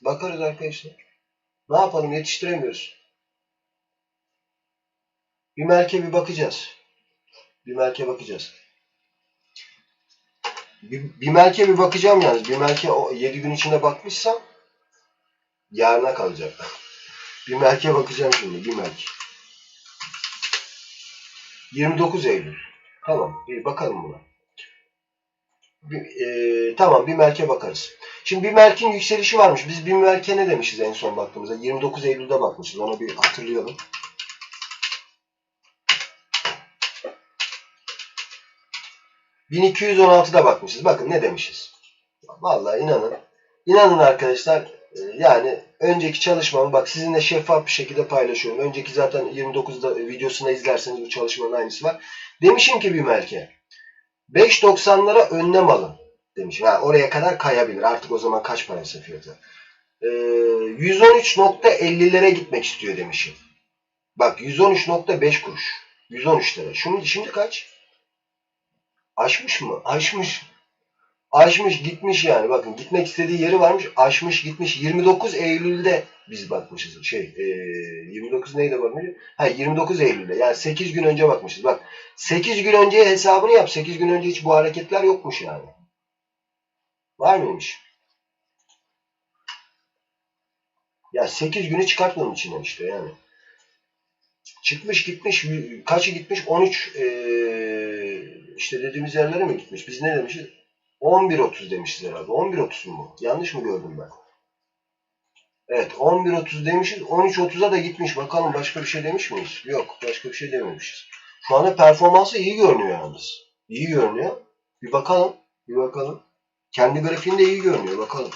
Bakarız arkadaşlar. Ne yapalım yetiştiremiyoruz. Bir merke bir bakacağız. Bir merke bakacağız. Bir, bir merke bir bakacağım yalnız. Bir merke o 7 gün içinde bakmışsam yarına kalacak. bir merke bakacağım şimdi. Bir merke. 29 Eylül. Tamam. Bir bakalım buna. E, tamam bir merke bakarız. Şimdi bir merkin yükselişi varmış. Biz bir merke ne demişiz en son baktığımızda? 29 Eylül'de bakmışız. Onu bir hatırlayalım. ...1216'da bakmışız. Bakın ne demişiz. Vallahi inanın. İnanın arkadaşlar e, yani önceki çalışmamı bak sizinle şeffaf bir şekilde paylaşıyorum. Önceki zaten 29'da videosunu izlerseniz bu çalışmanın aynısı var. Demişim ki bir merke 5.90'lara önlem alın demiş. Yani oraya kadar kayabilir. Artık o zaman kaç paraysa fiyatı. Ee, 113.50'lere gitmek istiyor demişim. Bak 113.5 kuruş. 113 lira. Şimdi, şimdi kaç? Aşmış mı? Aşmış. Aşmış gitmiş yani. Bakın gitmek istediği yeri varmış. Aşmış gitmiş. 29 Eylül'de biz bakmışız. Şey e, 29 neydi bakmış? Ha 29 Eylül'de. Yani 8 gün önce bakmışız. Bak 8 gün önce hesabını yap. 8 gün önce hiç bu hareketler yokmuş yani. Var mıymış? Ya 8 günü çıkartmanın içinden işte yani. Çıkmış gitmiş. Kaçı gitmiş? 13 e, işte dediğimiz yerlere mi gitmiş? Biz ne demişiz? 11.30 demişiz herhalde. 11.30 mu? Yanlış mı gördüm ben? Evet 11.30 demişiz. 13.30'a da gitmiş. Bakalım başka bir şey demiş miyiz? Yok başka bir şey dememişiz. Şu anda performansı iyi görünüyor yalnız. İyi görünüyor. Bir bakalım. Bir bakalım. Kendi grafiğinde iyi görünüyor. Bakalım.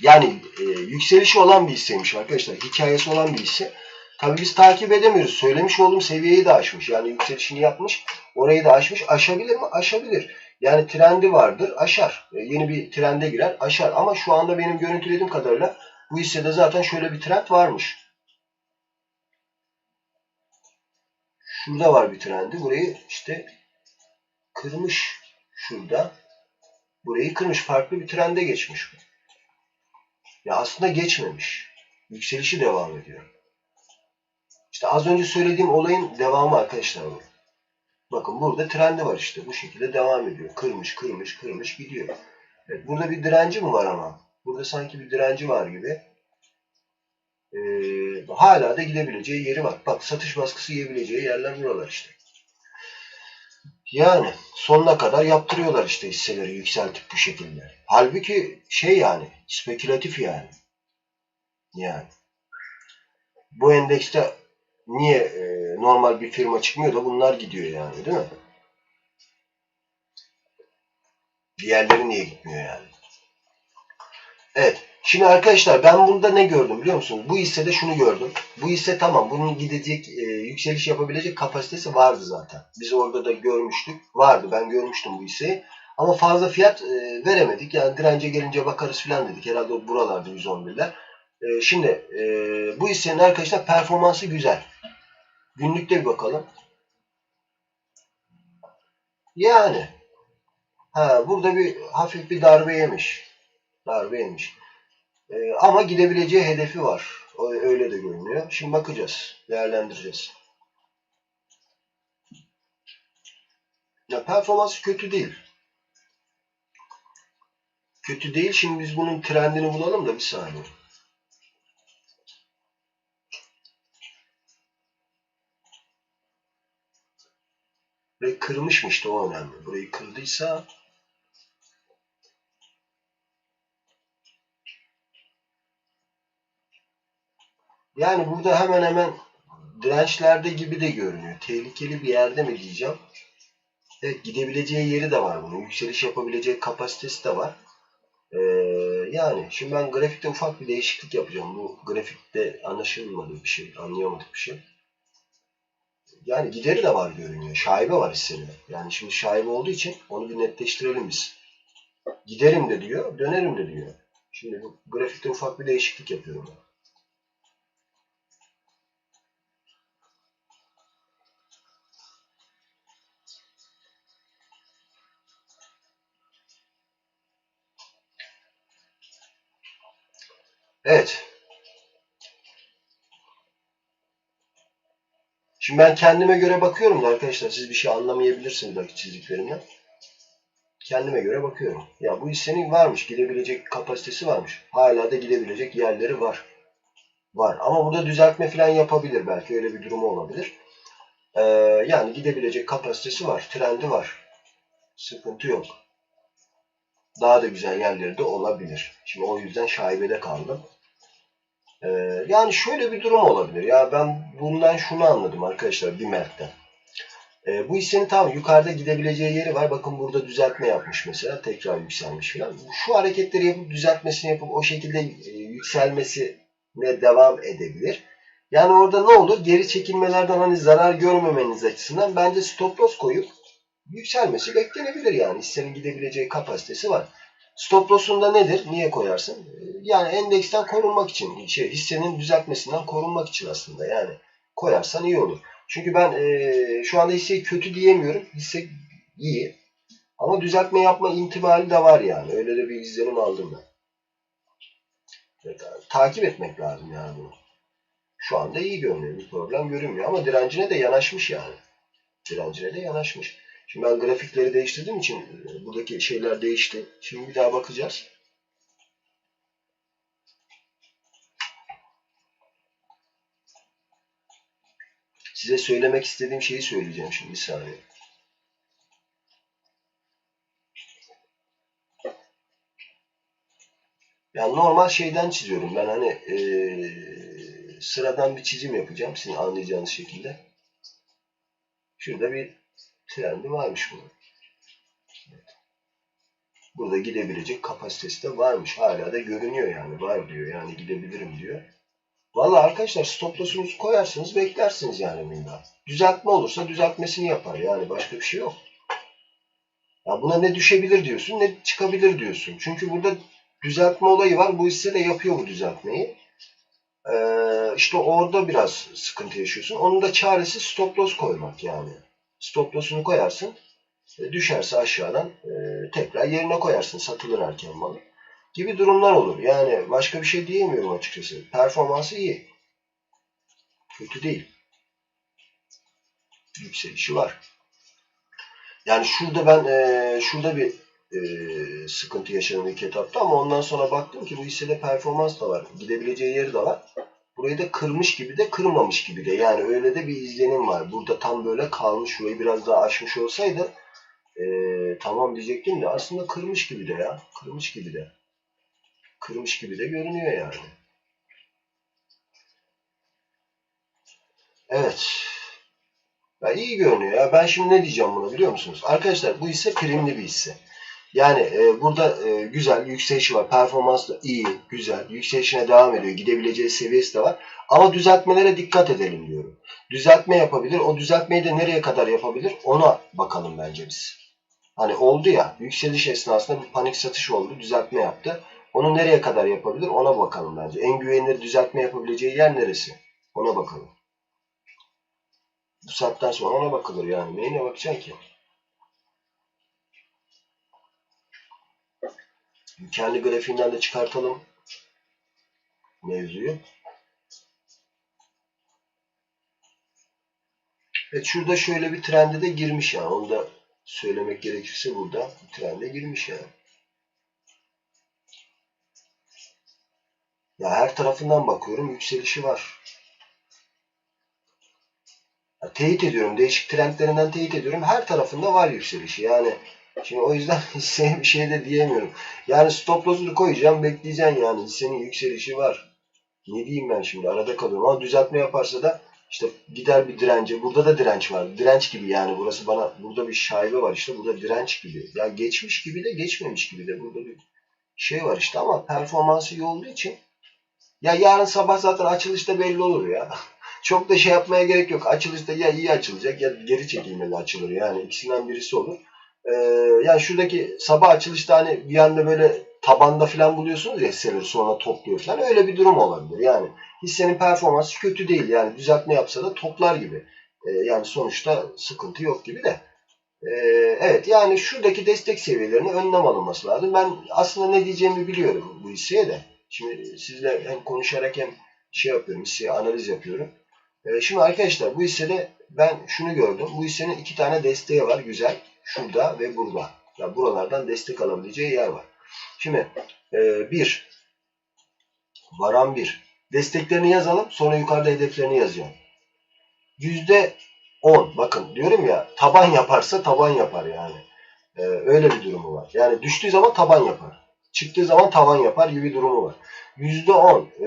Yani e, yükselişi olan bir hisseymiş arkadaşlar. Hikayesi olan bir hisse. Tabi biz takip edemiyoruz. Söylemiş olduğum seviyeyi de aşmış. Yani yükselişini yapmış. Orayı da aşmış. Aşabilir mi? Aşabilir. Yani trendi vardır. Aşar. E, yeni bir trende girer. Aşar. Ama şu anda benim görüntülediğim kadarıyla bu hissede zaten şöyle bir trend varmış. Şurada var bir trendi. Burayı işte kırmış. Şurada. Burayı kırmış. Farklı bir trende geçmiş. Ya aslında geçmemiş. Yükselişi devam ediyor. İşte az önce söylediğim olayın devamı arkadaşlar bu. Bakın burada trendi var işte. Bu şekilde devam ediyor. Kırmış, kırmış, kırmış gidiyor. Evet, burada bir direnci mi var ama? Burada sanki bir direnci var gibi. Ee, hala da gidebileceği yeri var. Bak satış baskısı yiyebileceği yerler buralar işte. Yani sonuna kadar yaptırıyorlar işte hisseleri yükseltip bu şekilde. Halbuki şey yani spekülatif yani. Yani. Bu endekste niye e, normal bir firma çıkmıyor da bunlar gidiyor yani değil mi? Diğerleri niye gitmiyor yani? Evet. Şimdi arkadaşlar ben burada ne gördüm biliyor musunuz? Bu hissede şunu gördüm. Bu hisse tamam bunun gidecek e, yükseliş yapabilecek kapasitesi vardı zaten. Biz orada da görmüştük. Vardı ben görmüştüm bu hisseyi. Ama fazla fiyat e, veremedik. Yani dirence gelince bakarız filan dedik. Herhalde buralarda 111'ler. E, şimdi e, bu hissenin arkadaşlar performansı güzel. Günlükte bir bakalım. Yani ha, burada bir hafif bir darbe yemiş. Darbe yemiş. Ee, ama gidebileceği hedefi var. Öyle de görünüyor. Şimdi bakacağız. Değerlendireceğiz. Ya performansı kötü değil. Kötü değil. Şimdi biz bunun trendini bulalım da bir saniye. Burayı kırmışmış işte o önemli. Burayı kırdıysa yani burada hemen hemen dirençlerde gibi de görünüyor. Tehlikeli bir yerde mi diyeceğim. Evet gidebileceği yeri de var bunun. Yükseliş yapabileceği kapasitesi de var. Ee, yani şimdi ben grafikte ufak bir değişiklik yapacağım. Bu grafikte anlaşılmadı bir şey, anlayamadık bir şey. Yani gideri de var görünüyor. Şaibe var hissede. Yani şimdi şaibe olduğu için onu bir netleştirelim biz. Giderim de diyor, dönerim de diyor. Şimdi bu grafikte ufak bir değişiklik yapıyorum. Evet. Şimdi ben kendime göre bakıyorum da arkadaşlar siz bir şey anlamayabilirsiniz belki çizdiklerimden. Kendime göre bakıyorum. Ya bu hissenin varmış, gidebilecek kapasitesi varmış. Hala da gidebilecek yerleri var. Var. Ama burada düzeltme falan yapabilir belki. Öyle bir durumu olabilir. Ee, yani gidebilecek kapasitesi var. Trendi var. Sıkıntı yok. Daha da güzel yerleri de olabilir. Şimdi o yüzden şaibede kaldım. Ee, yani şöyle bir durum olabilir. Ya ben bundan şunu anladım arkadaşlar bir Mert'ten. Ee, bu hissenin tam yukarıda gidebileceği yeri var. Bakın burada düzeltme yapmış mesela. Tekrar yükselmiş falan. Şu hareketleri yapıp düzeltmesini yapıp o şekilde e, yükselmesine devam edebilir. Yani orada ne olur? Geri çekilmelerden hani zarar görmemeniz açısından bence stop loss koyup yükselmesi beklenebilir yani. Hissenin gidebileceği kapasitesi var. Stop loss'un da nedir? Niye koyarsın? Yani endeksten korunmak için, şey, hissenin düzeltmesinden korunmak için aslında yani koyarsan iyi olur. Çünkü ben e, şu anda hisseyi kötü diyemiyorum. Hisse iyi. Ama düzeltme yapma intibali de var yani. Öyle de bir izlenim aldım ben. Evet, takip etmek lazım yani bunu. Şu anda iyi görünüyor. Bir problem görünmüyor. Ama direncine de yanaşmış yani. Direncine de yanaşmış. Şimdi ben grafikleri değiştirdiğim için e, buradaki şeyler değişti. Şimdi bir daha bakacağız. Size söylemek istediğim şeyi söyleyeceğim şimdi bir saniye. Yani normal şeyden çiziyorum. Ben hani eee, sıradan bir çizim yapacağım sizin anlayacağınız şekilde. Şurada bir trendi varmış bunun. Burada gidebilecek kapasitesi de varmış. Hala da görünüyor yani. Var diyor. Yani gidebilirim diyor. Vallahi arkadaşlar stop loss'unuzu koyarsınız beklersiniz yani bunda. Düzeltme olursa düzeltmesini yapar. Yani başka bir şey yok. Ya buna ne düşebilir diyorsun ne çıkabilir diyorsun. Çünkü burada düzeltme olayı var. Bu hisse de yapıyor bu düzeltmeyi. Ee, işte orada biraz sıkıntı yaşıyorsun. Onun da çaresi stop loss koymak yani. Stop loss'unu koyarsın. E, düşerse aşağıdan e, tekrar yerine koyarsın satılır erken malı. Gibi durumlar olur. Yani başka bir şey diyemiyorum açıkçası. Performansı iyi. Kötü değil. Yükselişi var. Yani şurada ben e, şurada bir e, sıkıntı yaşadım ilk etapta ama ondan sonra baktım ki bu hissede performans da var. Gidebileceği yeri de var. Burayı da kırmış gibi de kırmamış gibi de. Yani öyle de bir izlenim var. Burada tam böyle kalmış. Şurayı biraz daha aşmış olsaydı e, tamam diyecektim de aslında kırmış gibi de ya. Kırmış gibi de. Kırmış gibi de görünüyor yani. Evet. Ya iyi görünüyor ya. Ben şimdi ne diyeceğim buna biliyor musunuz? Arkadaşlar bu hisse primli bir hisse. Yani e, burada e, güzel yükselişi var. Performans da iyi, güzel. Yükselişine devam ediyor. Gidebileceği seviyesi de var. Ama düzeltmelere dikkat edelim diyorum. Düzeltme yapabilir. O düzeltmeyi de nereye kadar yapabilir? Ona bakalım bence biz. Hani oldu ya yükseliş esnasında bir panik satış oldu. Düzeltme yaptı. Onu nereye kadar yapabilir? Ona bakalım bence. En güvenilir düzeltme yapabileceği yer neresi? Ona bakalım. Bu saatten sonra ona bakılır yani. Neyine bakacaksın ki? Kendi grafiğinden de çıkartalım mevzuyu. Evet şurada şöyle bir trende de girmiş yani. Onu da söylemek gerekirse burada bir trende girmiş yani. Ya her tarafından bakıyorum yükselişi var. Ya teyit ediyorum. Değişik trendlerinden teyit ediyorum. Her tarafında var yükselişi. Yani şimdi o yüzden hisseye bir şey de diyemiyorum. Yani stop loss'unu koyacağım bekleyeceksin yani. Hissenin yükselişi var. Ne diyeyim ben şimdi arada kalıyorum. Ama düzeltme yaparsa da işte gider bir dirence. Burada da direnç var. Direnç gibi yani. Burası bana burada bir şaibe var işte. Burada direnç gibi. Ya geçmiş gibi de geçmemiş gibi de. Burada bir şey var işte ama performansı iyi olduğu için ya yarın sabah zaten açılışta belli olur ya. Çok da şey yapmaya gerek yok. Açılışta ya iyi açılacak ya geri çekilmeli açılır. Yani ikisinden birisi olur. Ee, yani şuradaki sabah açılışta hani bir anda böyle tabanda falan buluyorsunuz ya hisseleri sonra topluyor falan. Öyle bir durum olabilir. Yani hissenin performansı kötü değil. Yani düzeltme yapsa da toplar gibi. Ee, yani sonuçta sıkıntı yok gibi de. Ee, evet yani şuradaki destek seviyelerine önlem alınması lazım. Ben aslında ne diyeceğimi biliyorum bu hisseye de. Şimdi sizle hem konuşarak hem şey yapıyorum, hisse analiz yapıyorum. Ee, şimdi arkadaşlar bu hissede ben şunu gördüm. Bu hissenin iki tane desteği var güzel. Şurada ve burada. Ya buralardan destek alabileceği yer var. Şimdi e, bir varan bir. Desteklerini yazalım. Sonra yukarıda hedeflerini yazacağım. Yüzde 10. Bakın diyorum ya taban yaparsa taban yapar yani. Ee, öyle bir durumu var. Yani düştüğü zaman taban yapar. Çıktığı zaman tavan yapar gibi bir durumu var. %10 e,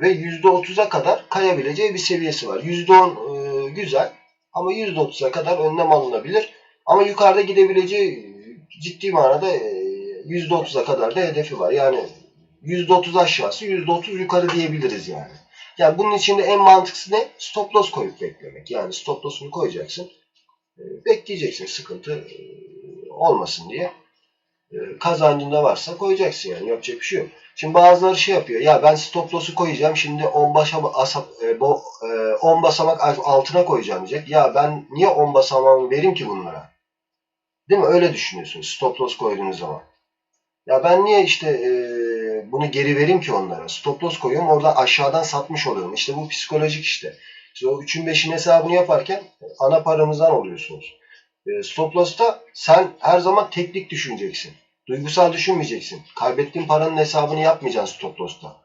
ve %30'a kadar kayabileceği bir seviyesi var. %10 e, güzel ama %30'a kadar önlem alınabilir. Ama yukarıda gidebileceği ciddi manada e, %30'a kadar da hedefi var. Yani %30 aşağısı %30 yukarı diyebiliriz yani. Yani bunun içinde en mantıklısı ne? Stop loss koyup beklemek. Yani stop loss'unu koyacaksın. E, bekleyeceksin sıkıntı e, olmasın diye. E, kazancında varsa koyacaksın yani yapacak bir şey yok. Şimdi bazıları şey yapıyor. Ya ben stop loss'u koyacağım. Şimdi 10 basamak, asap, e, bo, e, 10 basamak altına koyacağım diyecek. Ya ben niye 10 basamağımı vereyim ki bunlara? Değil mi? Öyle düşünüyorsunuz. Stop loss koyduğunuz zaman. Ya ben niye işte e, bunu geri vereyim ki onlara? Stop loss koyuyorum. Orada aşağıdan satmış oluyorum. İşte bu psikolojik işte. İşte o 3'ün 5'in hesabını yaparken ana paramızdan oluyorsunuz. E, stop loss'ta sen her zaman teknik düşüneceksin. Duygusal düşünmeyeceksin. Kaybettiğin paranın hesabını yapmayacaksın stop loss'ta.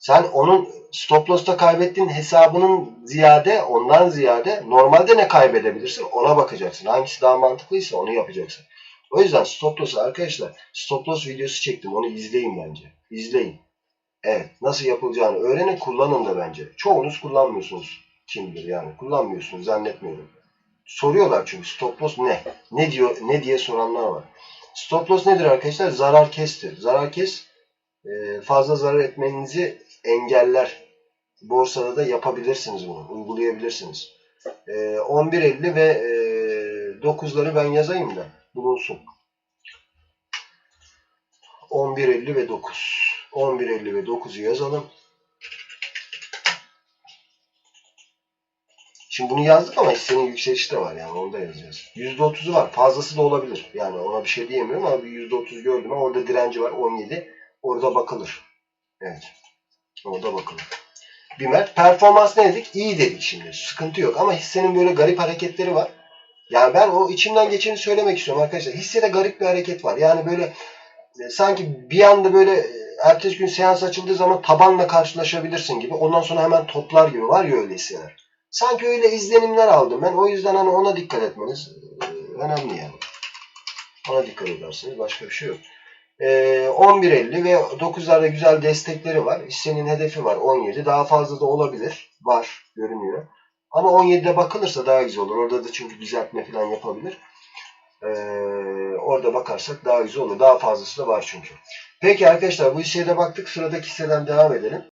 Sen onun stop loss'ta kaybettiğin hesabının ziyade, ondan ziyade normalde ne kaybedebilirsin ona bakacaksın. Hangisi daha mantıklıysa onu yapacaksın. O yüzden stop loss'u arkadaşlar stop loss videosu çektim. Onu izleyin bence. İzleyin. Evet. Nasıl yapılacağını öğrenin. Kullanın da bence. Çoğunuz kullanmıyorsunuz. Kimdir yani. Kullanmıyorsunuz zannetmiyorum. Soruyorlar çünkü stop loss ne? Ne diyor ne diye soranlar var. Stop loss nedir arkadaşlar? Zarar kestir. Zarar kes e, fazla zarar etmenizi engeller. Borsada da yapabilirsiniz bunu. Uygulayabilirsiniz. E, 11.50 ve e, 9'ları ben yazayım da bulunsun. 11.50 ve 9. 11.50 ve 9'u yazalım. Şimdi bunu yazdık ama hissenin yükselişi de var yani onu da yazacağız. %30'u var. Fazlası da olabilir. Yani ona bir şey diyemiyorum ama bir %30 gördüm. Orada direnci var 17. Orada bakılır. Evet. Orada bakılır. Bimer. Performans ne dedik? İyi dedik şimdi. Sıkıntı yok. Ama hissenin böyle garip hareketleri var. Yani ben o içimden geçeni söylemek istiyorum arkadaşlar. Hissede garip bir hareket var. Yani böyle e, sanki bir anda böyle e, ertesi gün seans açıldığı zaman tabanla karşılaşabilirsin gibi. Ondan sonra hemen toplar gibi var ya öyle hisseler. Sanki öyle izlenimler aldım ben. O yüzden hani ona dikkat etmeniz e, önemli yani. Ona dikkat edersiniz. Başka bir şey yok. E, 11.50 ve 9'larda güzel destekleri var. Hissenin hedefi var 17. Daha fazla da olabilir. Var. Görünüyor. Ama 17'de bakılırsa daha güzel olur. Orada da çünkü düzeltme falan yapabilir. Ee, orada bakarsak daha güzel olur. Daha fazlası da var çünkü. Peki arkadaşlar bu hisseye de baktık. Sıradaki hisseden devam edelim.